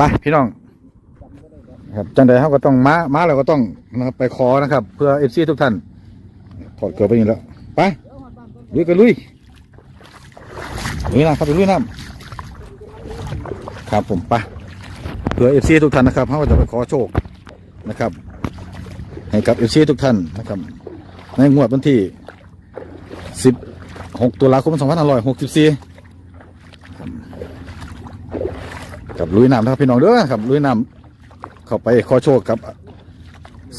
ไปพี่น้องครับจังใดเขาก็ต้องมามาเราก็ต้องนะครับไปขอนะครับ เพื่อเอฟซีทุกท่านถอดเกลือไปนี่แล้วไปลุยกันลุยลุยน้ำครับไปลุยน้ำครับผมไปเพื่อเอฟซีทุกท่านนะครับเขาก็จะไปขอโชคนะครับ ให้กับเอฟซีทุกท่านนะครับ ในงวดวันที่ 16 ตุลาคม 2564 กับลุยน้ำนะครับพี่น้องเด้อครับลุยน้ำเข้าไปขอโชคกับ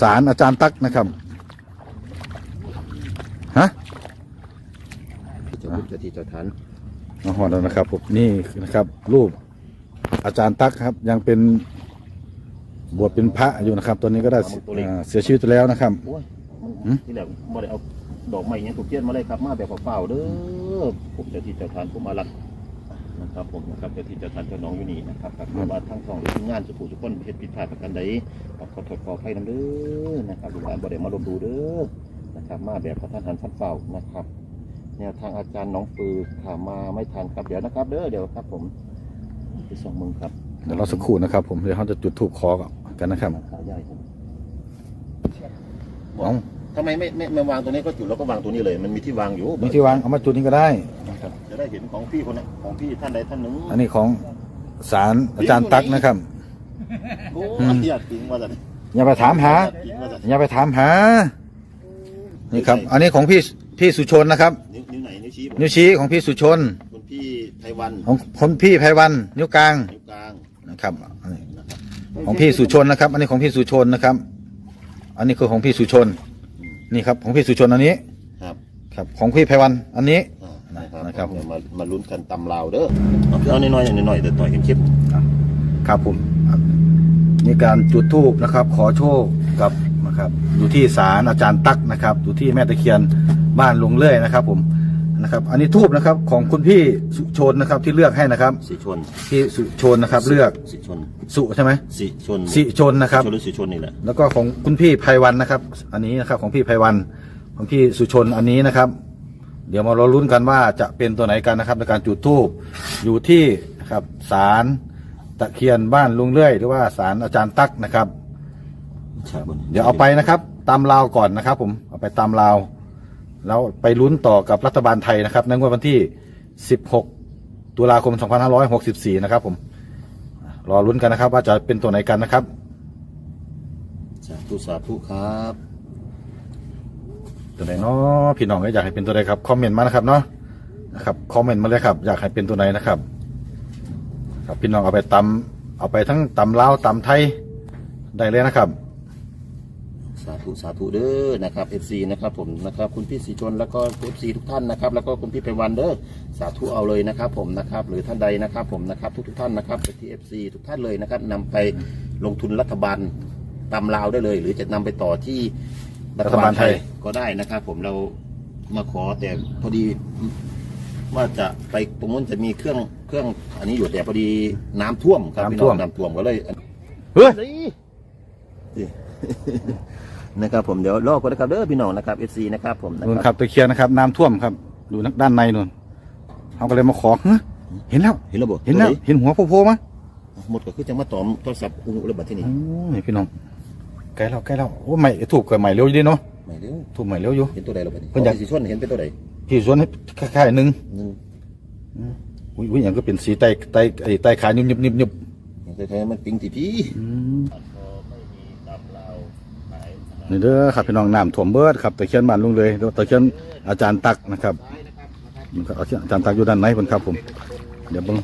ศาลอาจารย์ตักนะครับฮะเจ้าบุญเจ้าที่เจ้าฐานมาหอดแล้วนะครับผมนี่นะครับ รูปอาจารย์ตักครับ ยังเป็นบวชเป็นพระอยู่นะครับ ตอนนี้ก็ได้อ่าเสียชีวิตไปแล้วนะครับโอ้ยหืมที่แรกบ่ได้เอาดอกไม้อิหยังถูกเทียนมาเลยครับ มาแบบเปล่าๆเด้อผมเจ้าที่เจ้าฐานผมอารักษ์ นะครับผมนะครับเจ้าที่เจ้าฐานเจ้าน้องอยู่นี่นะครับครับว่าทั้งสองหรือทีมงานสุขุสุขคนเฮ็ดผิดพลาดประกันใดขอขอโทษขออภัยนำเด้อนะครับลูกหลานบ่ได้มาลบดูเด้อนะครับ มาแบบกระทันหันฟันเฝ้านะครับแนวทางอาจารย์น้องปือขามาไม่ทันครับเดี๋ยวนะครับ เด้อเดี๋ยวครับ ผมไปส่องมึงครับเดี๋ยวเราสักครู่นะครับ ผมเดี๋ยวเขาจะจุดถูกคอกันนะครับ ขาใหญ่ผมเอา ทำไมไม่ไม่ไม่วางตรงนี้ก็จุดแล้วก็วางตรงนี้เลย มันมีที่วางอยู่มีที่วางเอามาจุดนี้ก็ได้นะครับจะได้เห็นของพี่คนนั้นของพี่ท่านใดท่านหนึ่งอันนี้ของศาลอาจารย์ตักนะครับโอ้อืมยอยากจริงว่าแต่อย่าไปถามหาจริงว่าแต่อย่าไปถามหา นี่ครับ อันนี้ของพี่พี่สุชนนะครับ นิ้วนิ้วไหนนิ้วชี้ผมนิ้วชี้ของพี่สุชนคุณพี่ไทยวันของคนพี่ไพวัน นิ้วกลางนิ้วกลางนะครับอันนี้ของพี่สุชนนะครับ อันนี้ของพี่สุชนนะครับ อันนี้คือของพี่สุชน นี่ครับของพี่สุชนอันนี้ครับครับของพี่ไพวันอันนี้ อ่านะครับเดี๋ยวมามาลุ้นกันตำลาวเด้อเอาเอาน้อยๆอย่างน้อยๆแต่ต่อยกันคลิปครับผมนี่การจุดธูปนะครับ ขอโชคกับนะครับ อยู่ที่ศาลอาจารย์ตักนะครับ อยู่ที่แม่ตะเคียนบ้านลงเลื่อยนะครับ ผม นะครับ อันนี้ทูบนะครับของคุณพี่สุชนนะครับที่เลือกให้นะครับสีชนพี่สุชนนะครับเลือกสีชนสุใช่ไหมสีชนสิชนนะครับชนหรือสีชนนี่แหละแล้วก็ของคุณพี่ไพวันนะครับ อันนี้นะครับของพี่ไพวันของพี่สุชนอันนี้นะครับ เดี๋ยวมาเราลุ้นกันว่าจะเป็นตัวไหนกันนะครับในการจุดธูปอยู่ที่นะครับศาลตะเคียนบ้านลุงเลื่อยหรือว่าศาลอาจารย์ตักนะครับใช่บนเดี๋ยวเอาไปนะครับ ตามลาวก่อนนะครับ ผมเอาไปตามลาว แล้วไปลุ้นต่อกับรัฐบาลไทยนะครับในงวดวันที่ 16 ตุลาคม 2564 นะครับ ผมรอลุ้นกันนะครับ ว่าจะเป็นตัวไหนกันนะครับ สาธุสาธุครับ ตัวไหนเนาะพี่น้องก็อยากให้เป็นตัวใดครับคอมเมนต์มานะครับเนาะนะครับคอมเมนต์มาเลยครับ อยากให้เป็นตัวไหนนะครับ ครับพี่น้องเอาไปตำเอาไปทั้งตำลาวตำไทยได้เลยนะครับ สาธุสาธุเด้อนะครับ FC นะครับผมนะครับคุณพี่สีชนแล้วก็ FC ทุกท่านนะครับแล้วก็คุณพี่ไพวันเด้อสาธุเอาเลยนะครับผมนะครับหรือท่านใดนะครับผมนะครับทุกทุกๆท่านนะครับไปที่ FC ทุกท่านเลยนะครับนำไปลงทุนรัฐบาลตามลาวได้เลย หรือจะนำไปต่อที่รัฐบาลไทย ก็ได้นะครับ ผมเรามาขอแต่พอดี ว่าจะไปตรงนู้นจะมีเครื่องเครื่องอันนี้อยู่แต่พอดีน้ำท่วมครับพี่น้องน้ำท่วมก็เลยเฮ้ย นี่ นะครับผมเดี๋ยวรอก่อนนะครับเด้อพี่น้องนะครับเอซีนะครับผมนะนู่นคครับรับตะเคียนนะครับน้ำท่วมครับดูนักด้านในนู่นเขาก็เลยมาขอเฮ้ยเห็นแล้ว เห็นแล้วบ่เห็นแล้ว เห็นหัวโผล่ๆมั้ยหมดก็คือจะมาตอมโทรศัพท์อุ้งระบัดที่นี่โอ้ยพี่น้องใกล้แล้วใกล้แล้วโอ้ใหม่ถูกกว่าใหม่เร็วอยู่ดีเนาะไม่เร็วถูกใหม่เร็วอยู่ เห็นตัวใดระบัดนี้เพิ่นอยากสีชวนเห็นเป็นตัวใดพี่สวนให้คล้ายๆหนึ่งหนึ่งอุ้ยอุ้ยอย่างก็เป็นสีใต้ใต้ไอ้ใต้ขายุบยุบยุบยุบอย่างแท้ๆมันปิงตีพี่อืม นี่เด้อครับพี่น้องน้ำท่วมเบิดครับตะเคียนบ้านลุงเลยแล้วตะเคียนอาจารย์ตักนะครับอาจารย์ตักอยู่ด้านในเพิ่นครับผม เดี๋ยวเบิ่ง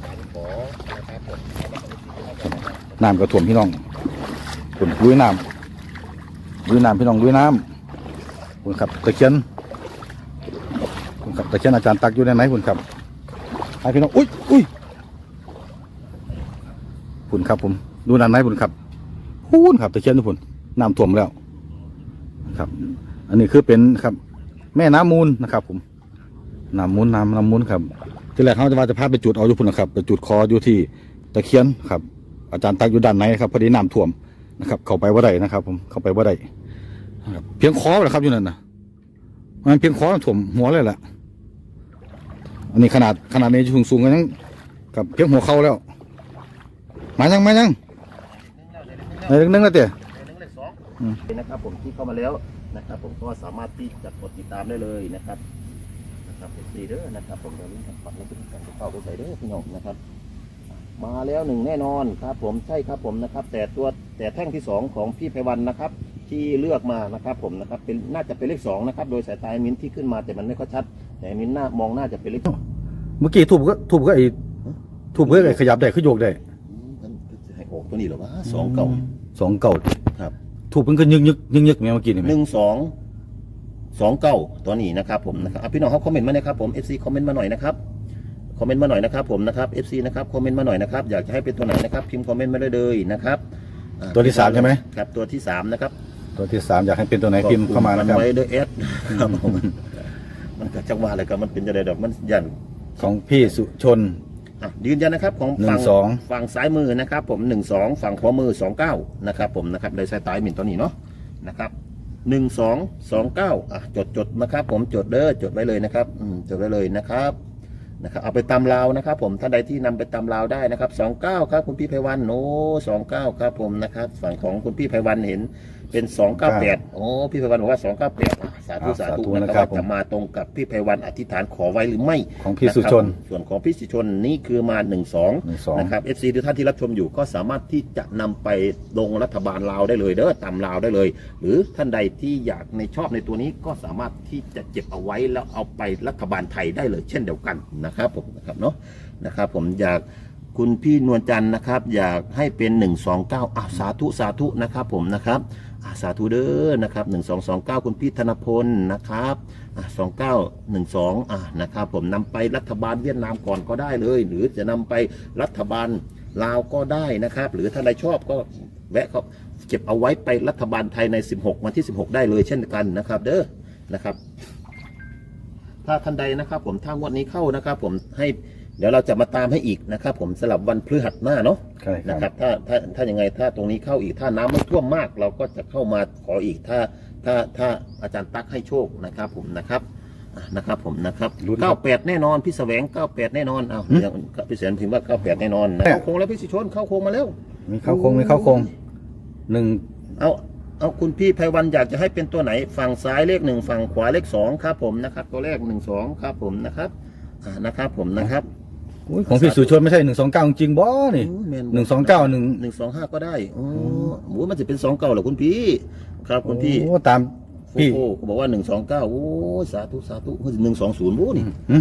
น้ำก็ท่วมพี่น้องผมลุยน้ำลุยน้ำพี่น้องลุยน้ำคุณครับตะเคียนคุณครับตะเคียนอาจารย์ตักอยู่ด้านในคุณครับให้พี่น้องอุ้ยอุ้ยคุณครับผมดูด้านในคุณครับพูนครับตะเคียนทุกคนน้ำท่วมแล้ว ครับ อันนี้คือเป็นครับ แม่น้ำมูลนะครับ ผมน้ำมูลน้ำน้ำมูลครับ ที่แรกเขาจะว่าจะพาไปจุดเอาอยู่พุ่นนะครับไปจุดคออยู่ที่ตะเคียนครับ อาจารย์ตักอยู่ด้านในครับพอดีน้ำท่วมนะครับ เข้าไปว่าได้นะครับ ผมเข้าไปว่าได้เพียงคอแหละครับอยู่นั่นนะมันเพียงคอถ่วมหัวเลยแหละอันนี้ขนาดขนาดนี้สูงสูงกันยังกับเพียงหัวเข่าแล้วมายังมายังในเรื่องนึงแล้วเตะในหนึ่งเลขสอ นะครับผมที่เข้ามาแล้วนะครับผมก็สามารถที่จะกดติดตามได้เลยนะครับนะครับเป็นสีเด้อนะครับผมเดี๋ยวนี้ทำปัดแล้วเป็นการเข้าไปใส่เด้อพี่น้องนะครับ มาแล้วหนึ่งแน่นอนครับ ผมใช่ครับผมนะครับ แต่ตัวแต่แท่งที่สองของพี่ไพวันนะครับ ที่เลือกมานะครับผมนะครับเป็นน่าจะเป็นเลขสองนะครับ โดยสายตามิ้นที่ขึ้นมาแต่มันไม่ค่อยชัด แต่มิ้นหน้ามองน่าจะเป็นเลขสองเมื่อกี้ถูกก็ถูกก็ไอ้ถูกก็ไอ้ขยับได้ขยกได้มันจะให้ออกตัวนี้เหรอวะสองเก่าสองเก่าครับ ถูกมันก็ยึกยึกยึกยึกเนี่ยเมื่อกี้นี่ไหมหนึ่งสองสองเก้าตัวนี้นะครับผมนะครับอะพี่น้องเขาคอมเมนต์มานะครับผม FC คอมเมนต์มาหน่อยนะครับคอมเมนต์มาหน่อยนะครับผมนะครับ FC นะครับคอมเมนต์มาหน่อยนะครับอยากจะให้เป็นตัวไหนนะครับพิมพ์คอมเมนต์มาได้เลยนะครับอะตัวที่สามใช่ไหม ครับตัวที่สามนะครับตัวที่สามอยากให้เป็นตัวไหนพิมพ์เข้ามานะครับ ไว้ด้วยเอสครับผมมันก็จังหวะอะไรกันมันเป็นจะได้ดอกมันยันของพี่สุชน อะยืนยันนะครับของหนึ่งฝั่งสอง ฝั่งซ้ายมือนะครับ ผมหนึ่งสองฝั่งขวามือสองเก้านะครับผมนะครับโดยสายตาหมิ่นตัวนี้เนาะนะครับหนึ่งสองสองเก้าอะจดจดนะครับ ผมจดเด้อจดไว้เลยนะครับอืมจดไว้เลยนะครับนะครับเอาไปตำลาวนะครับ ผมท่านใดที่นำไปตำลาวได้นะครับสองเก้าครับคุณพี่ไพวันโอ้สองเก้าครับผมนะครับฝั่งของคุณพี่ไพวันเห็น เป็นสองเก้าแปดโอ้พี่ไพวันบอกว่าสองเก้าแปดสาธุสาธุนะครับว่าจะมาตรงกับพี่ไพวันอธิษฐานขอไว้หรือไม่ของพี่สุชนนะครับส่วนของพี่สุชนนี่คือมา1 2 12 นะครับ FC ทุกท่านที่รับชมอยู่ก็สามารถที่จะนำไปลงรัฐบาลลาวได้เลยเด้อตามลาวได้เลย หรือท่านใดที่อยากในชอบในตัวนี้ก็สามารถที่จะเก็บเอาไว้แล้วเอาไปรัฐบาลไทยได้เลยเช่นเดียวกันนะครับผมนะครับเนาะนะครับผมอยาก คุณพี่นวลจันทร์นะครับ อยากให้เป็น 129อะสาธุสาธุนะครับผมนะครับอะ สาธุเด้อนะครับ1229คุณพี่ธนพลนะครับสองเก้าหนึ่งสองอ่านะครับผมนำไปรัฐบาลเวียดนามก่อนก็ได้เลย หรือจะนำไปรัฐบาลลาวก็ได้นะครับ หรือท่านใดชอบก็แวะเขาเก็บเอาไว้ไปรัฐบาลไทยใน 16 วันที่ 16 ได้เลยเช่นกันนะครับ เด้อนะครับ ถ้าท่านใดนะครับ ผมถ้างวดนี้เข้านะครับ ผมให้ เดี๋ยวเราจะมาตามให้อีกนะครับ ผมสลับวันพฤหัสหน้าเนาะใช่คนะครัรับบ ถ้าถ้าถ้ายังไงถ้าตรงนี้เข้าอีกถ้าน้ำไม่ท่วมมาก เราก็จะเข้ามาขออีกถ้าถ้าถ้าอาจารย์ตักให้โชคนะครับ ผมนะครับอะนะครับผมนะครับลุ้นครับ เก้าแปดแน่นอนพี่แสวงเก้าแปดแน่นอนอ้าวหืมยังพี่แสวงพิมพ์ว่าเก้าแปดแน่นอนนะเนี่ยเข้าโค้งแล้วพี่สิชนเข้าโค้งมาแล้ว มีเข้าโครงมีเข้าโครงหนึ่งเอาเอาคุณพี่ไพวันอยากจะให้เป็นตัวไหน ฝั่งซ้ายเลขหนึ่งฝั่งขวาเลขสองครับผมนะครับ ตัวแรกหนึ่งสองครับผมนะครับอ่านะครับผมนะครับอุ๊ ยของพี่สุชนไม่ใช่หนึ่งสองเก้าจริงบ่นี่โอ้ยแม่หนึ่งสองเก้าหนึ่งหนึ่งสองห้าก็ได้โอ้โหมันจะเป็นสองเก้าเหรอคุณพี่ ครับคุณพี่โอ้ตามโฟพี่โฟเขาบอกว่าหนึ่งสองเก้าโอ้ยสาธุสาธุหนึ่งสองศูนย์โอ้นี่หึ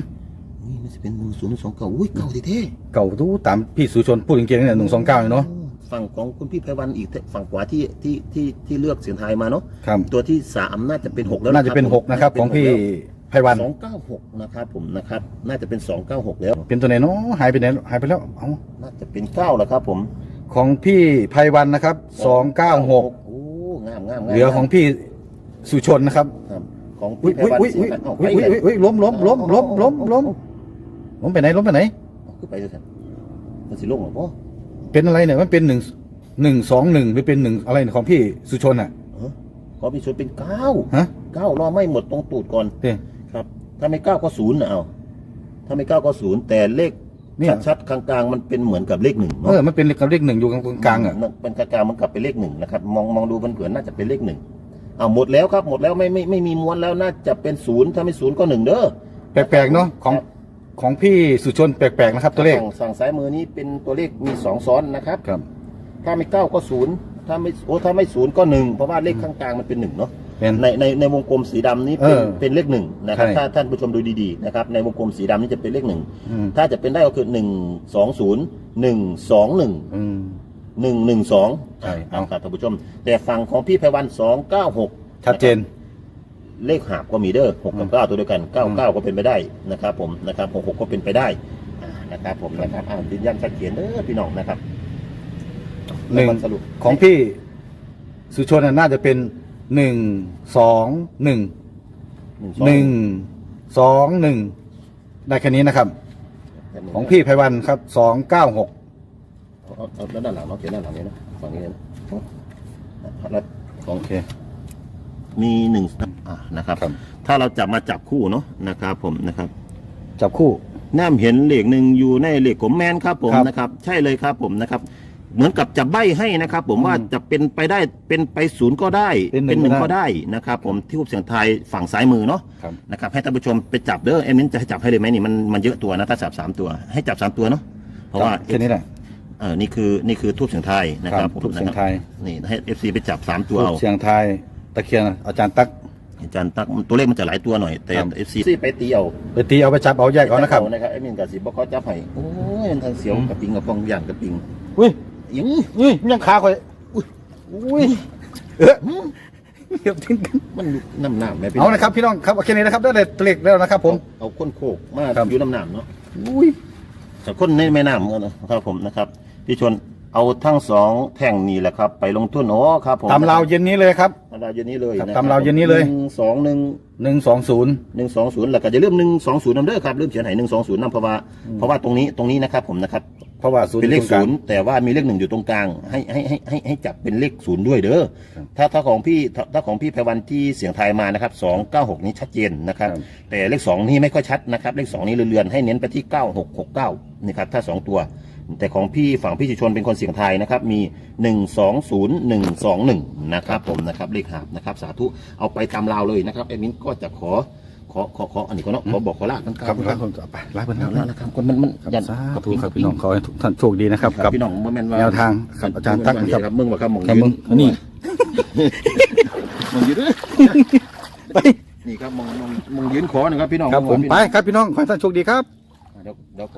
นี่มันจะเป็นหนึ่งศูนย์หนึ่งสองเก้าอุ้ยเก้าทีเท่เก่าทูตามพี่สุชนพูดจริงๆเนี่ยหนึ่งสองเก้าเนาะฝั่งของคุณพี่ไพวันอีกฝั่งขวาที่ที่ที่ที่เลือกเสียงไทายมาเนาะครับตัวที่สามน่าจะเป็นหกแล้วน่าจะเป็นหกนะครับของพี่ ไพวัน สองเก้าหกนะครับผมนะครับ น่าจะเป็นสองเก้าหกแล้ว เป็นตัวไหนเนาะหายไปไหนหายไปแล้วเอาน่าจะเป็นเก้าแล้วครับผมของพี่ไพวันนะครับสองเก้าหกโอ้งามงามงามเหลือของพี่สุชนนะครับครับของอุ้พี่ยไพอุ้ยวันอุ้ยเสียงอุ้ยกันเอาไปอุ้ยเลยอุ้ยอุ้ยล้มล้มล้มล้มล้มล้มล้มไปไหนล้มไปไหนเอาขึ้นไปเลยท่านมันสิลงเหรอพ่อเป็นอะไรเนี่ยมันเป็นหนึ่งหนึ่งสองหนึ่งหรือเป็นหนึ่งอะไรเนี่ยของพี่สุชนอะ เออขอพี่ชวนเป็นเก้าฮะเก้ารอไม่หมดตรงตูดก่อนเด้ครับ ถ้าไม่เก้าก็ศูนย์นะเอา ถ้าไม่เก้าก็ศูนย์แต่เลขเนี่ย ชัดๆกลางๆมันเป็นเหมือนกับเลขหนึ่งเอเนาะอมันเป็นกับเลขหนึ่งอยู่กลางกลางๆอะมันเป็นกลางๆมันกลับเป็นเลขหนึ่งนะครับ มองมองดูมันเผื่อน่าจะเป็นเลขหนึ่งเอาหมดแล้วครับหมดแล้วไม่ไม่ไม่มีม้วนแล้วน่าจะเป็นศูนย์ถ้าไม่ศูนย์ก็หนึ่งเด้อ แปลกๆเนาะของครับ ของพี่สุชนแปลกๆนะครับ ตัวเลขฝั่งฝั่งซ้ายมือนี้เป็นตัวเลขมีสองซ้อนนะครับ ครับ ถ้าไม่เก้าก็ศูนย์ถ้าไม่โอ้ถ้าไม่ศูนย์ก็หนึ่งเพราะว่าเลขข้างกลางมันเป็นหนึ่งเนาะ เป็นในในในวงกลมสีดำนี้เป็นเออเป็นเลขหนึ่งนะครับใช่ถ้าท่านผู้ชมดูดีๆนะครับในวงกลมสีดำนี้จะเป็นเลขหนึ่งอืม ถ้าจะเป็นได้ก็คือหนึ่งสองศูนย์หนึ่งสองหนึ่ง อืม หนึ่งหนึ่งสองใช่เอา ครับท่านผู้ชม แต่ฝั่งของพี่ไพวันสองเก้าหกชัดเจน เลขหาบก็มีเด้อหกกับอืมเก้าตัวเดียวกันเก้าอืมเก้าก็เป็นไปได้นะครับ ผมนะครับหกหกก็เป็นไปได้อ่านะครับผมนะครับอ่ายืนยันชัดเจนเด้อพี่น้องนะครับหนึ่ง แล้วก็สรุปของพี่สุชนน่ะน่าจะเป็น หนึ่งสองหนึ่งหนึ่งสองหนึ่งสองหนึ่งได้แค่นี้นะครับ ของพี่ไพวันครับสองเก้าหกเอาเอาเอาแล้วด้านหลังเนาะเขียนด้านหลังนี้นะฝั่งนี้นะแล้วของโอเค มีหนึ่งอ่านะครับครับ ถ้าเราจับมาจับคู่เนาะนะครับ ผมนะครับ จับคู่ น้ำเห็นเหล็กหนึ่งอยู่ในเหล็กกลมแมนครับผมครับ นะครับ ใช่เลยครับผมนะครับ เหมือนกับจะใบ้ให้นะครับ ผมว่าจะเป็นไปได้เป็นไปศูนย์ก็ได้เป็นหนึ่งหนึ่งก็ก็ได้ได้นะครับผมที่รูปเสียงไทายฝั่งซ้ายมือเนาะครับนะครับให้ท่านผู้ชมไปจับเด้อเอ็มนจะให้จับให้เลยไหมนี่มันมันเยอะตัวนะถ้าจับสามตัว ให้จับสามตัวเนาะเพราะว่าแค่นี้แหละเออนี่คือนี่คือทูบเสียงไทายนะครับผมทุกเสียงนะครับไทายนี่ให้เอฟซีไปจับสามตัวทุเอากเสียงไทายตะเคียนอาจารย์ตักอาจารย์ตักตัวเลขมันจะหลายตัวหน่อย แต่ครับเอฟซีไปตีเอาไปตีเอาไปจับเอาแยกเอานะครับนะครับเอ็มินกับสิบบอกเขาจับให้โอ้ยมันทางเสียวกับปิงกับปองย่านกับปิงอุ้ย อิงอุ้ยยังขาคอยอุ้ยอุ้ยเออเกือบทิ้งกันมันน้ำหนามไหมพี่เอานะครับพี่น้องครับโอเคนี้นะครับได้เลยตัวเลขแล้วนะครับผมเอาก้นโคกมาครับ อยู่น้ำหนามเนาะอุ้ยแต่คนในแม่น้ำก็นะครับผมนะครับพี่ชวนเอาทั้งสองแท่งนี่แหละครับ ไปลงทุนโอ้ครับผมตามเราวเย็นนี้เลยครับ ตามเราวเย็นนี้เลยครับนะตามเราวเย็นนี้เลยหนึ่งสองหนึ่ง หนึ่งสองศูนย์ หนึ่งสองศูนย์แล้วก็จะเริ่าลืมหนึ่งสองศูนย์นำเด้อครับเริ่มเขียนให้หนึ่งสองศูนย์นำเพราะว่าเพราะว่าตรงนี้ตรงนี้นะครับผมนะครับ เพราะว่าศูนย์เป็นเลขอยู่ตรงกศูลางนย์แต่ว่ามีเลขหนึ่งอยู่ตรงกลาง ให้ให้ให้ให้ให้จับเป็นเลขศูนย์ด้วยเด้อครับถ้าถ้าของพี่ถ้าถ้าของพี่ไพวันที่เสียงไทายมานะครับสองเก้าหกนี้ชัดเจนนะครับ ครับ แต่เลขสองนี่ไม่ค่อยชัดนะครับ เลขสองนี้เรือนๆให้เน้นไปที่เก้าหกหกเก้านี่ครับถ้าสองตัว แต่ของพี่ฝั่งพี่ชิชนเป็นคนเสียงไทายนะครับ มีหนึ่งสองศูนย์หนึ่งสองหนึ่งนะครับผมนะครับเลขหาบนะครับ สาธุเอาไปตามราวเลยนะครับเอมินก็จะขอ ขอขอขออันนี้ก็เนาะขอบอกขอลากันครับครับผมเอาไปลาไปแล้แล้ววนะครับคนมันมันครับยันสาธุครับพี่น้องขอให้ทุกท่านโชคดีนะครับครักับบพี่น้องบ่แม่นว่าแนวทางครับอาจารย์ตั๊กนะครับครับมึงว่าครับมองครับยืนมึงอันนี้มองยืนเด้อไปนี่ครับมองมองมองยืนขอนะครับพี่น้องครับผมพี่ไปน้องครับพี่น้องขอให้ท่านโชคดีครับ เดี๋ยวเดี๋ยว